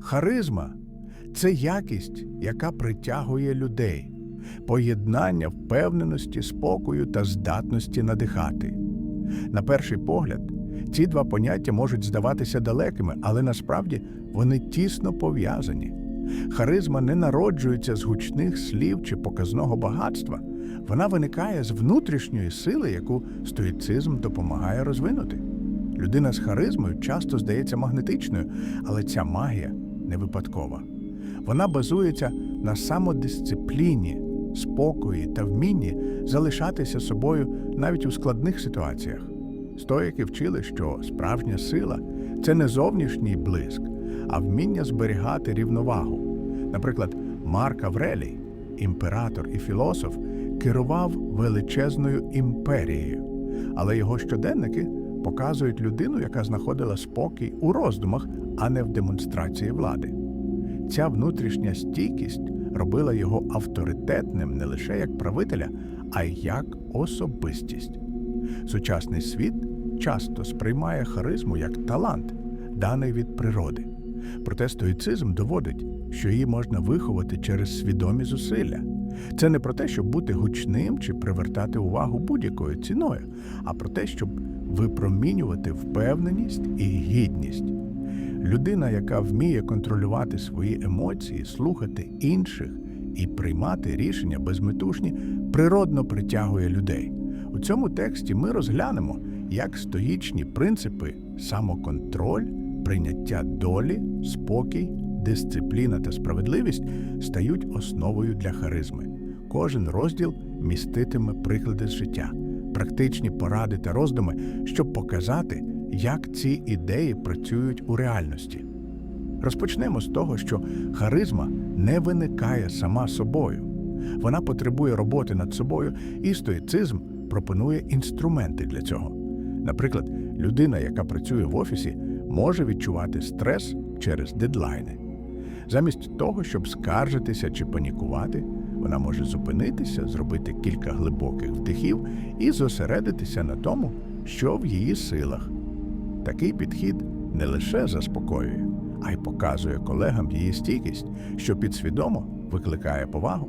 Харизма це якість, яка притягує людей, поєднання впевненості, спокою та здатності надихати. На перший погляд, ці два поняття можуть здаватися далекими, але насправді вони тісно пов'язані. Харизма не народжується з гучних слів чи показного багатства. Вона виникає з внутрішньої сили, яку стоїцизм допомагає розвинути. Людина з харизмою часто здається магнетичною, але ця магія не випадкова. Вона базується на самодисципліні, спокої та вмінні залишатися собою навіть у складних ситуаціях. Стоїки вчили, що справжня сила це не зовнішній блиск, а вміння зберігати рівновагу. Наприклад, Марк Аврелій, імператор і філософ, керував величезною імперією, але його щоденники показують людину, яка знаходила спокій у роздумах, а не в демонстрації влади. Ця внутрішня стійкість робила його авторитетним не лише як правителя, а й як особистість. Сучасний світ часто сприймає харизму як талант, даний від природи. Проте стоїцизм доводить, що її можна виховати через свідомі зусилля. Це не про те, щоб бути гучним чи привертати увагу будь-якою ціною, а про те, щоб випромінювати впевненість і гідність. Людина, яка вміє контролювати свої емоції, слухати інших і приймати рішення безметушні, природно притягує людей. У цьому тексті ми розглянемо, як стоїчні принципи самоконтроль, прийняття долі, спокій, дисципліна та справедливість стають основою для харизми. Кожен розділ міститиме приклади з життя, практичні поради та роздуми, щоб показати, як ці ідеї працюють у реальності. Розпочнемо з того, що харизма не виникає сама собою. Вона потребує роботи над собою, і стоїцизм пропонує інструменти для цього. Наприклад, людина, яка працює в офісі, може відчувати стрес через дедлайни. Замість того, щоб скаржитися чи панікувати, вона може зупинитися, зробити кілька глибоких вдихів і зосередитися на тому, що в її силах. Такий підхід не лише заспокоює, а й показує колегам її стійкість, що підсвідомо викликає повагу.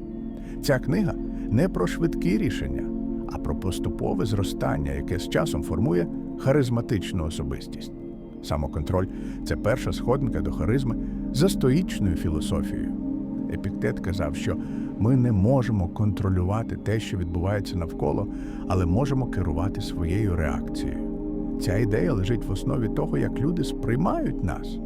Ця книга не про швидкі рішення, а про поступове зростання, яке з часом формує харизматичну особистість. Самоконтроль це перша сходинка до харизми за стоїчною філософією. Епіктет казав, що ми не можемо контролювати те, що відбувається навколо, але можемо керувати своєю реакцією. Ця ідея лежить в основі того, як люди сприймають нас.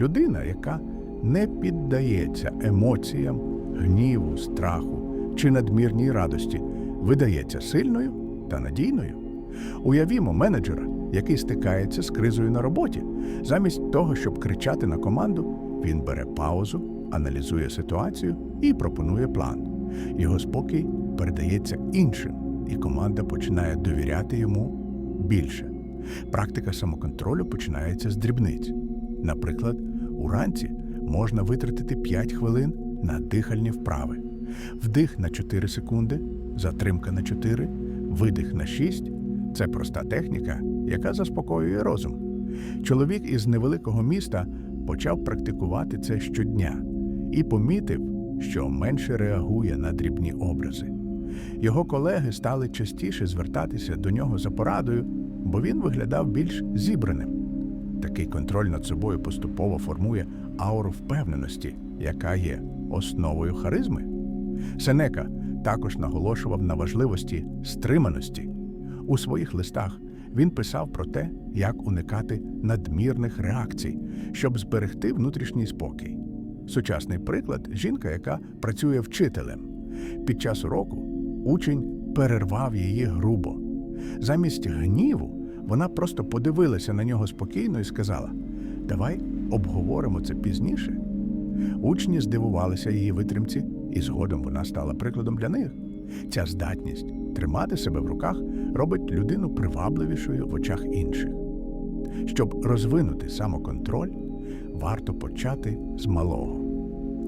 Людина, яка не піддається емоціям, гніву, страху чи надмірній радості, видається сильною та надійною. Уявімо менеджера, який стикається з кризою на роботі. Замість того, щоб кричати на команду, він бере паузу, аналізує ситуацію і пропонує план. Його спокій передається іншим, і команда починає довіряти йому більше. Практика самоконтролю починається з дрібниць. Наприклад, уранці можна витратити 5 хвилин на дихальні вправи. Вдих на 4 секунди, затримка на 4, видих на 6 це проста техніка, яка заспокоює розум. Чоловік із невеликого міста почав практикувати це щодня і помітив, що менше реагує на дрібні образи. Його колеги стали частіше звертатися до нього за порадою, бо він виглядав більш зібраним. Такий контроль над собою поступово формує ауру впевненості, яка є основою харизми. Сенека також наголошував на важливості стриманості. У своїх листах він писав про те, як уникати надмірних реакцій, щоб зберегти внутрішній спокій. Сучасний приклад жінка, яка працює вчителем. Під час уроку учень перервав її грубо. Замість гніву вона просто подивилася на нього спокійно і сказала: Давай обговоримо це пізніше. Учні здивувалися її витримці, і згодом вона стала прикладом для них. Ця здатність тримати себе в руках робить людину привабливішою в очах інших. Щоб розвинути самоконтроль, варто почати з малого.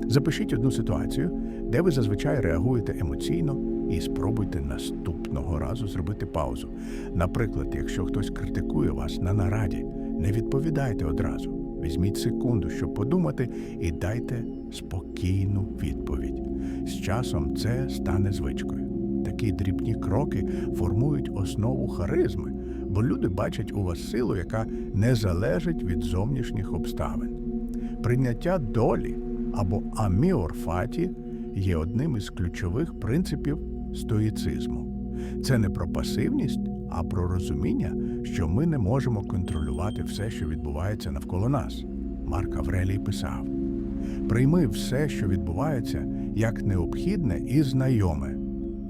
Запишіть одну ситуацію, де ви зазвичай реагуєте емоційно, і спробуйте наступного разу зробити паузу. Наприклад, якщо хтось критикує вас на нараді, не відповідайте одразу. Візьміть секунду, щоб подумати, і дайте спокійну відповідь. З часом це стане звичкою. Такі дрібні кроки формують основу харизми, бо люди бачать у вас силу, яка не залежить від зовнішніх обставин. Прийняття долі або аміорфаті є одним із ключових принципів стоїцизму. Це не про пасивність, а про розуміння, що ми не можемо контролювати все, що відбувається навколо нас. Марк Аврелій писав: Прийми все, що відбувається, як необхідне і знайоме.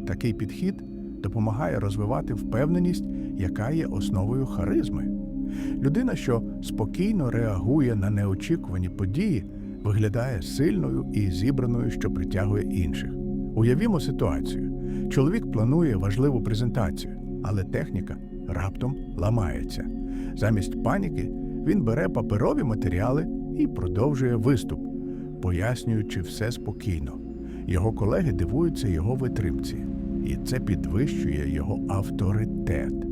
Такий підхід допомагає розвивати впевненість, яка є основою харизми. Людина, що спокійно реагує на неочікувані події, виглядає сильною і зібраною, що притягує інших. Уявімо ситуацію: чоловік планує важливу презентацію, але техніка раптом ламається. Замість паніки він бере паперові матеріали і продовжує виступ, пояснюючи все спокійно. Його колеги дивуються його витримці, і це підвищує його авторитет.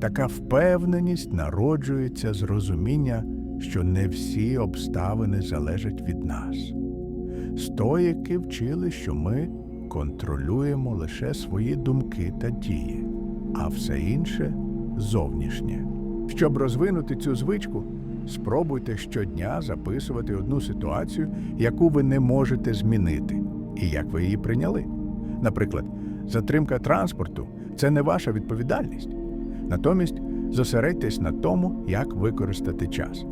Така впевненість народжується з розуміння, що не всі обставини залежать від нас. Стоїки вчили, що ми контролюємо лише свої думки та дії, а все інше зовнішнє. Щоб розвинути цю звичку, спробуйте щодня записувати одну ситуацію, яку ви не можете змінити, і як ви її прийняли. Наприклад, затримка транспорту це не ваша відповідальність. Натомість зосередьтесь на тому, як використати час.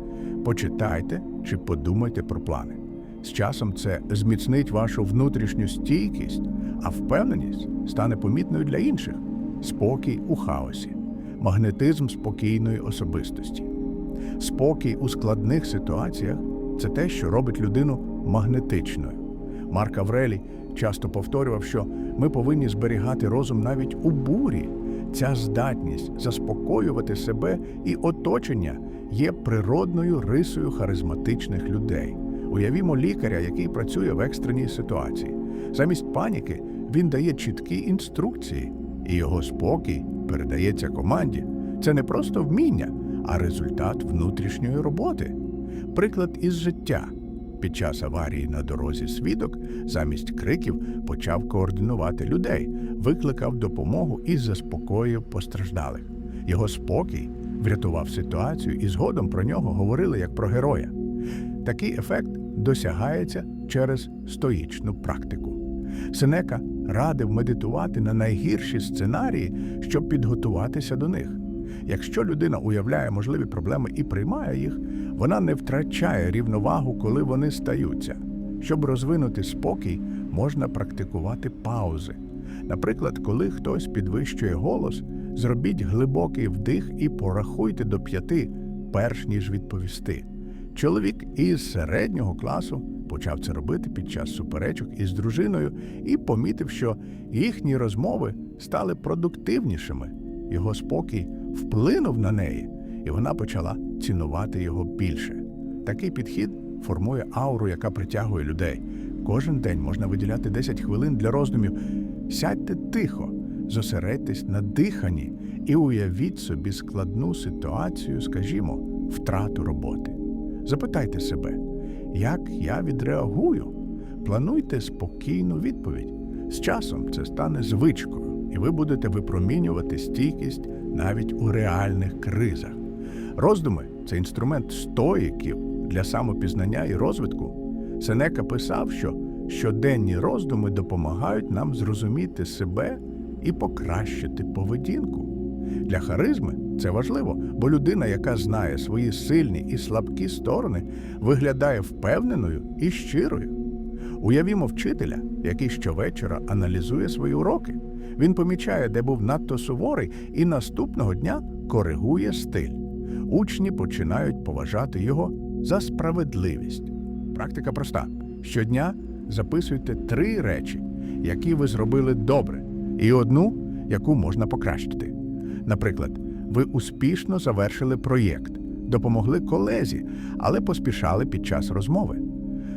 Почитайте чи подумайте про плани. З часом це зміцнить вашу внутрішню стійкість, а впевненість стане помітною для інших. Спокій у хаосі, магнетизм спокійної особистості. Спокій у складних ситуаціях це те, що робить людину магнетичною. Марк Аврелій часто повторював, що ми повинні зберігати розум навіть у бурі. Ця здатність заспокоювати себе і оточення є природною рисою харизматичних людей. Уявімо лікаря, який працює в екстреній ситуації. Замість паніки він дає чіткі інструкції, і його спокій передається команді. Це не просто вміння, а результат внутрішньої роботи. Приклад із життя. Під час аварії на дорозі свідок замість криків почав координувати людей, викликав допомогу і заспокоїв постраждалих. Його спокій врятував ситуацію, і згодом про нього говорили як про героя. Такий ефект досягається через стоїчну практику. Сенека радив медитувати на найгірші сценарії, щоб підготуватися до них. Якщо людина уявляє можливі проблеми і приймає їх, вона не втрачає рівновагу, коли вони стаються. Щоб розвинути спокій, можна практикувати паузи. Наприклад, коли хтось підвищує голос, зробіть глибокий вдих і порахуйте до п'яти, перш ніж відповісти. Чоловік із середнього класу почав це робити під час суперечок із дружиною і помітив, що їхні розмови стали продуктивнішими. Його спокій вплинув на неї, і вона почала цінувати його більше. Такий підхід формує ауру, яка притягує людей. Кожен день можна виділяти 10 хвилин для роздумів. Сядьте тихо, зосередьтесь на диханні і уявіть собі складну ситуацію, скажімо, втрату роботи. Запитайте себе, як я відреагую? Плануйте спокійну відповідь. З часом це стане звичкою, і ви будете випромінювати стійкість навіть у реальних кризах. Роздуми це інструмент стоїків для самопізнання і розвитку. Сенека писав, що щоденні роздуми допомагають нам зрозуміти себе і покращити поведінку. Для харизми це важливо, бо людина, яка знає свої сильні і слабкі сторони, виглядає впевненою і щирою. Уявімо вчителя, який щовечора аналізує свої уроки. Він помічає, де був надто суворий, і наступного дня коригує стиль. Учні починають поважати його за справедливість. Практика проста: щодня записуйте три речі, які ви зробили добре, і одну, яку можна покращити. Наприклад, ви успішно завершили проєкт, допомогли колезі, але поспішали під час розмови.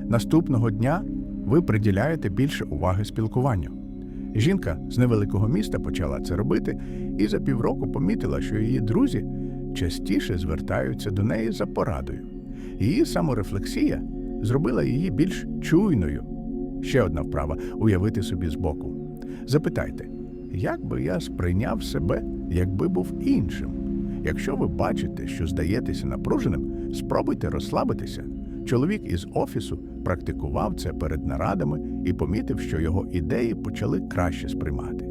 Наступного дня ви приділяєте більше уваги спілкуванню. Жінка з невеликого міста почала це робити і за півроку помітила, що її друзі частіше звертаються до неї за порадою. Її саморефлексія зробила її більш чуйною. Ще одна вправа уявити собі збоку. Запитайте, як би я сприйняв себе, якби був іншим? Якщо ви бачите, що здаєтеся напруженим, спробуйте розслабитися. Чоловік із офісу практикував це перед нарадами і помітив, що його ідеї почали краще сприймати.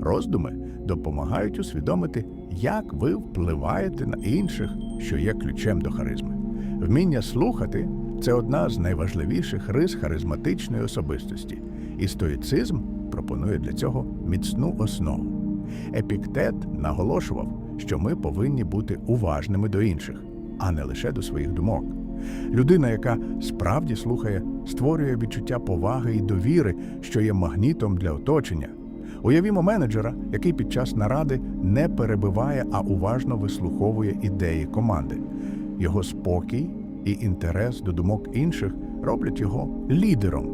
Роздуми допомагають усвідомити, як ви впливаєте на інших, що є ключем до харизми. Вміння слухати це одна з найважливіших рис харизматичної особистості, і стоїцизм пропонує для цього міцну основу. Епіктет наголошував, що ми повинні бути уважними до інших, а не лише до своїх думок. Людина, яка справді слухає, створює відчуття поваги і довіри, що є магнітом для оточення. Уявімо менеджера, який під час наради не перебиває, а уважно вислуховує ідеї команди. Його спокій і інтерес до думок інших роблять його лідером,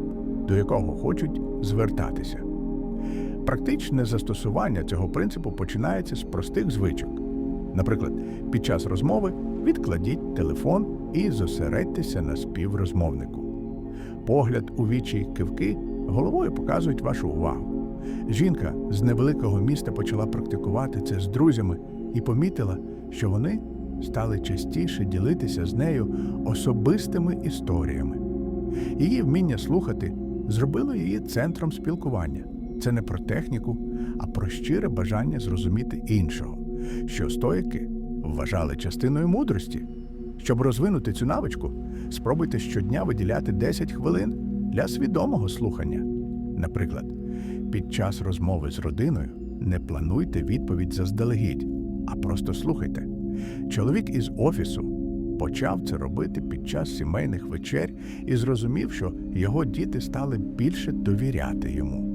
до якого хочуть звертатися. Практичне застосування цього принципу починається з простих звичок. Наприклад, під час розмови відкладіть телефон і зосередьтеся на співрозмовнику. Погляд у вічі й кивки головою показують вашу увагу. Жінка з невеликого міста почала практикувати це з друзями і помітила, що вони стали частіше ділитися з нею особистими історіями. Її вміння слухати зробило її центром спілкування. Це не про техніку, а про щире бажання зрозуміти іншого, що стоїки вважали частиною мудрості. Щоб розвинути цю навичку, спробуйте щодня виділяти 10 хвилин для свідомого слухання. Наприклад, під час розмови з родиною не плануйте відповідь заздалегідь, а просто слухайте. Чоловік із офісу почав це робити під час сімейних вечер і зрозумів, що його діти стали більше довіряти йому.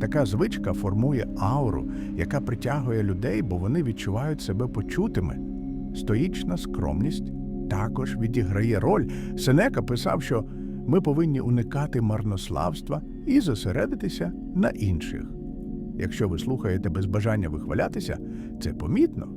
Така звичка формує ауру, яка притягує людей, бо вони відчувають себе почутими. Стоїчна скромність також відіграє роль. Сенека писав, що ми повинні уникати марнославства і зосередитися на інших. Якщо ви слухаєте без бажання вихвалятися, це помітно.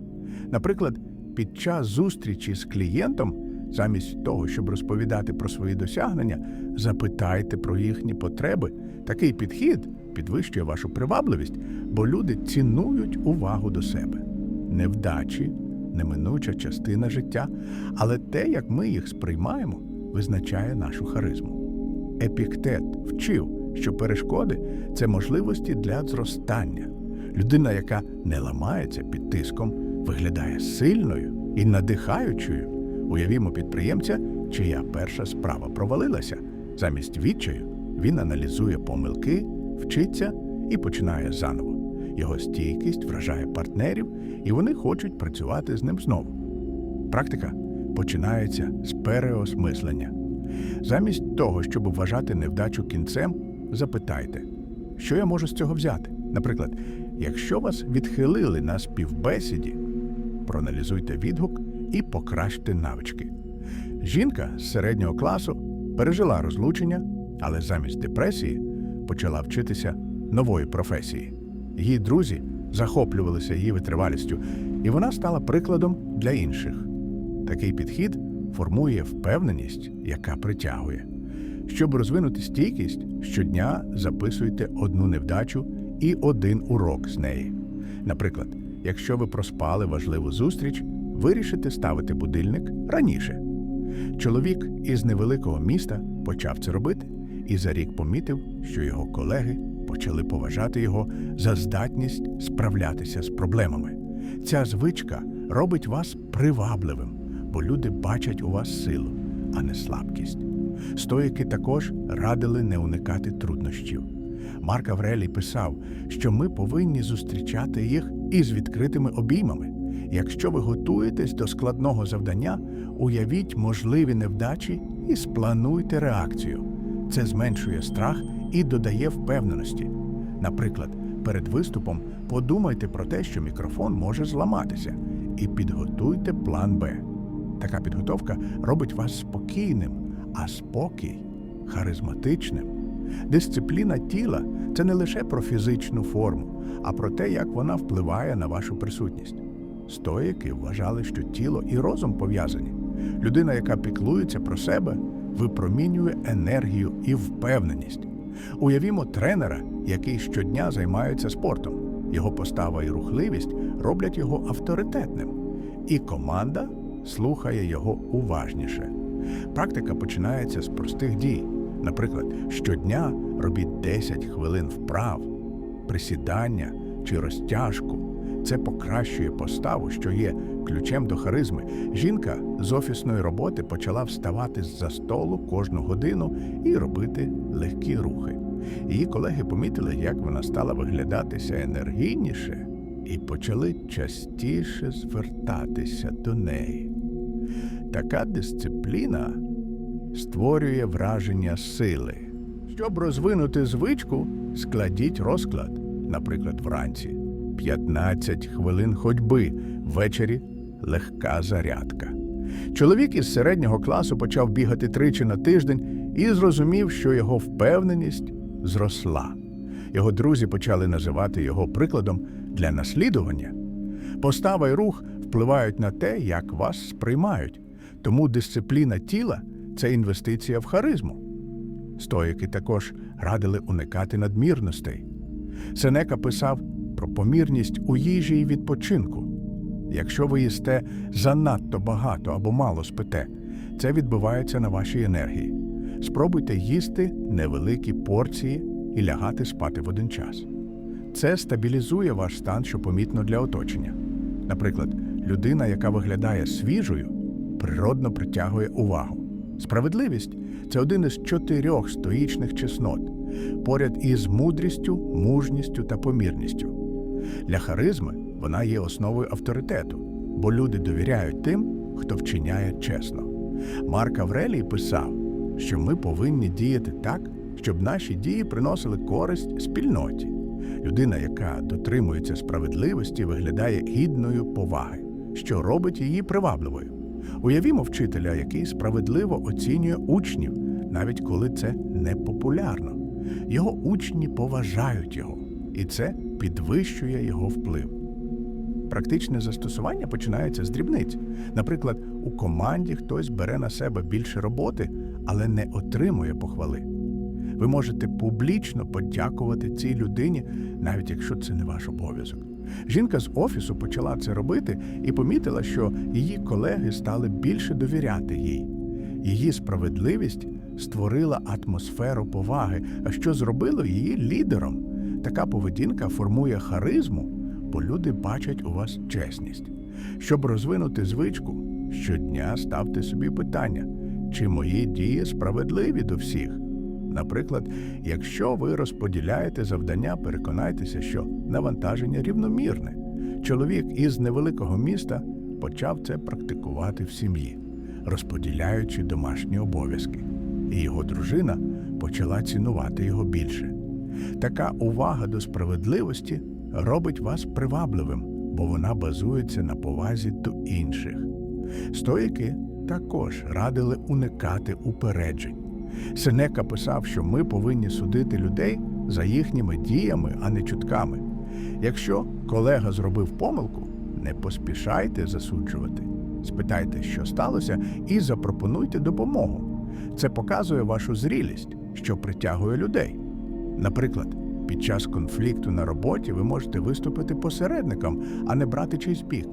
Наприклад, під час зустрічі з клієнтом, замість того, щоб розповідати про свої досягнення, запитайте про їхні потреби. Такий підхід підвищує вашу привабливість, бо люди цінують увагу до себе. Невдачі неминуча частина життя, але те, як ми їх сприймаємо, визначає нашу харизму. Епіктет вчив, що перешкоди це можливості для зростання. Людина, яка не ламається під тиском, виглядає сильною і надихаючою. Уявімо підприємця, чия перша справа провалилася. Замість відчаю він аналізує помилки, вчиться і починає заново. Його стійкість вражає партнерів, і вони хочуть працювати з ним знову. Практика починається з переосмислення. Замість того, щоб вважати невдачу кінцем, запитайте, що я можу з цього взяти. Наприклад, якщо вас відхилили на співбесіді, проаналізуйте відгук і покращте навички. Жінка з середнього класу пережила розлучення, але замість депресії почала вчитися нової професії. Її друзі захоплювалися її витривалістю, і вона стала прикладом для інших. Такий підхід формує впевненість, яка притягує. Щоб розвинути стійкість, щодня записуйте одну невдачу і один урок з неї. Наприклад, якщо ви проспали важливу зустріч, вирішите ставити будильник раніше. Чоловік із невеликого міста почав це робити і за рік помітив, що його колеги почали поважати його за здатність справлятися з проблемами. Ця звичка робить вас привабливим, бо люди бачать у вас силу, а не слабкість. Стоїки також радили не уникати труднощів. Марк Аврелій писав, що ми повинні зустрічати їх із відкритими обіймами. Якщо ви готуєтесь до складного завдання, уявіть можливі невдачі і сплануйте реакцію. Це зменшує страх і додає впевненості. Наприклад, перед виступом подумайте про те, що мікрофон може зламатися, і підготуйте план Б. Така підготовка робить вас спокійним, а спокій харизматичним. Дисципліна тіла це не лише про фізичну форму, а про те, як вона впливає на вашу присутність. Стоїки вважали, що тіло і розум пов'язані. Людина, яка піклується про себе, випромінює енергію і впевненість. Уявімо тренера, який щодня займається спортом. Його постава і рухливість роблять його авторитетним, і команда слухає його уважніше. Практика починається з простих дій. Наприклад, щодня робіть 10 хвилин вправ, присідання чи розтяжку. Це покращує поставу, що є ключем до харизми. Жінка з офісної роботи почала вставати з-за столу кожну годину і робити легкі рухи. Її колеги помітили, як вона стала виглядатися енергійніше, і почали частіше звертатися до неї. Така дисципліна створює враження сили. Щоб розвинути звичку, складіть розклад, наприклад, вранці 15 хвилин ходьби, ввечері легка зарядка. Чоловік із середнього класу почав бігати тричі на тиждень і зрозумів, що його впевненість зросла. Його друзі почали називати його прикладом для наслідування. Постава і рух впливають на те, як вас сприймають, тому дисципліна тіла це інвестиція в харизму. Стоїки також радили уникати надмірностей. Сенека писав про помірність у їжі і відпочинку. Якщо ви їсте занадто багато або мало спите, це відбувається на вашій енергії. Спробуйте їсти невеликі порції і лягати спати в один час. Це стабілізує ваш стан, що помітно для оточення. Наприклад, людина, яка виглядає свіжою, природно притягує увагу. Справедливість це один із чотирьох стоїчних чеснот, поряд із мудрістю, мужністю та помірністю. Для харизми вона є основою авторитету, бо люди довіряють тим, хто вчиняє чесно. Марк Аврелій писав, що ми повинні діяти так, щоб наші дії приносили користь спільноті. Людина, яка дотримується справедливості, виглядає гідною поваги, що робить її привабливою. Уявімо вчителя, який справедливо оцінює учнів, навіть коли це непопулярно. Його учні поважають його, і це підвищує його вплив. Практичне застосування починається з дрібниць. Наприклад, у команді хтось бере на себе більше роботи, але не отримує похвали. Ви можете публічно подякувати цій людині, навіть якщо це не ваш обов'язок. Жінка з офісу почала це робити і помітила, що її колеги стали більше довіряти їй. Її справедливість створила атмосферу поваги, а що зробило її лідером. Така поведінка формує харизму, бо люди бачать у вас чесність. Щоб розвинути звичку, щодня ставте собі питання, чи мої дії справедливі до всіх. Наприклад, якщо ви розподіляєте завдання, переконайтеся, що навантаження рівномірне. Чоловік із невеликого міста почав це практикувати в сім'ї, розподіляючи домашні обов'язки, і його дружина почала цінувати його більше. Така увага до справедливості робить вас привабливим, бо вона базується на повазі до інших. Стоїки також радили уникати упереджень. Сенека писав, що ми повинні судити людей за їхніми діями, а не чутками. Якщо колега зробив помилку, не поспішайте засуджувати. Спитайте, що сталося, і запропонуйте допомогу. Це показує вашу зрілість, що притягує людей. Наприклад, під час конфлікту на роботі ви можете виступити посередником, а не брати чийсь бік.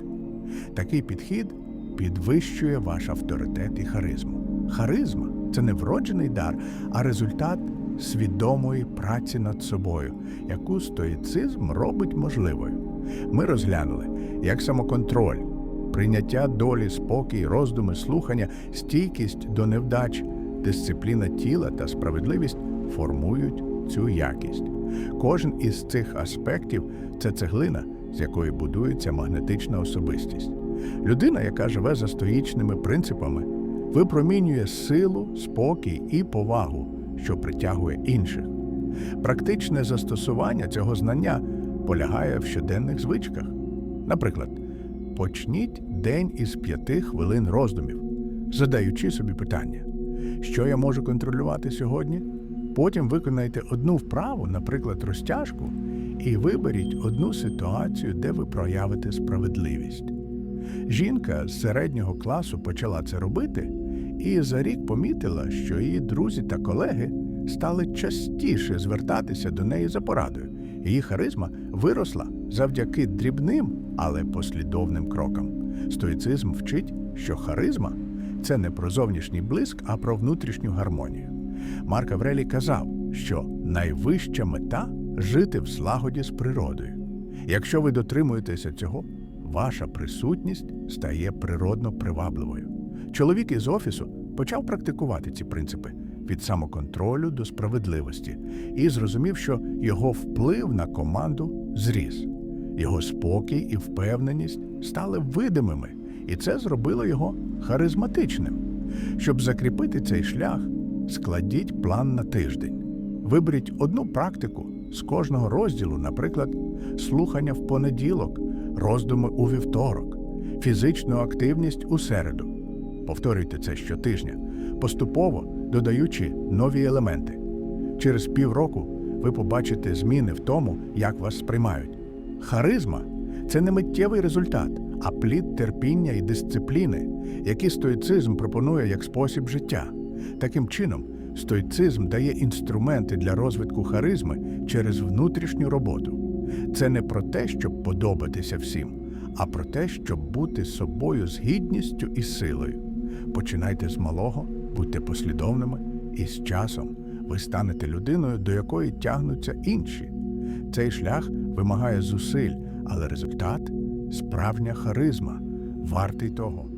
Такий підхід підвищує ваш авторитет і харизму. Харизма це не вроджений дар, а результат свідомої праці над собою, яку стоїцизм робить можливою. Ми розглянули, як самоконтроль, прийняття долі, спокій, роздуми, слухання, стійкість до невдач, дисципліна тіла та справедливість формують цю якість. Кожен із цих аспектів це цеглина, з якої будується магнетична особистість. Людина, яка живе за стоїчними принципами, випромінює силу, спокій і повагу, що притягує інших. Практичне застосування цього знання полягає в щоденних звичках. Наприклад, почніть день із п'яти хвилин роздумів, задаючи собі питання, що я можу контролювати сьогодні. Потім виконайте одну вправу, наприклад, розтяжку, і виберіть одну ситуацію, де ви проявите справедливість. Жінка з середнього класу почала це робити, і за рік помітила, що її друзі та колеги стали частіше звертатися до неї за порадою. Її харизма виросла завдяки дрібним, але послідовним крокам. Стоїцизм вчить, що харизма це не про зовнішній блиск, а про внутрішню гармонію. Марк Аврелій казав, що найвища мета жити в злагоді з природою. Якщо ви дотримуєтеся цього, ваша присутність стає природно привабливою. Чоловік із офісу почав практикувати ці принципи від самоконтролю до справедливості і зрозумів, що його вплив на команду зріс. Його спокій і впевненість стали видимими, і це зробило його харизматичним. Щоб закріпити цей шлях, складіть план на тиждень. Виберіть одну практику з кожного розділу, наприклад, слухання в понеділок, роздуми у вівторок, фізичну активність у середу. Повторюйте це щотижня, поступово додаючи нові елементи. Через півроку ви побачите зміни в тому, як вас сприймають. Харизма це не миттєвий результат, а плід терпіння і дисципліни, які стоїцизм пропонує як спосіб життя. Таким чином, стоїцизм дає інструменти для розвитку харизми через внутрішню роботу. Це не про те, щоб подобатися всім, а про те, щоб бути собою з гідністю і силою. Починайте з малого, будьте послідовними, і з часом ви станете людиною, до якої тягнуться інші. Цей шлях вимагає зусиль, але результат справжня харизма, вартий того.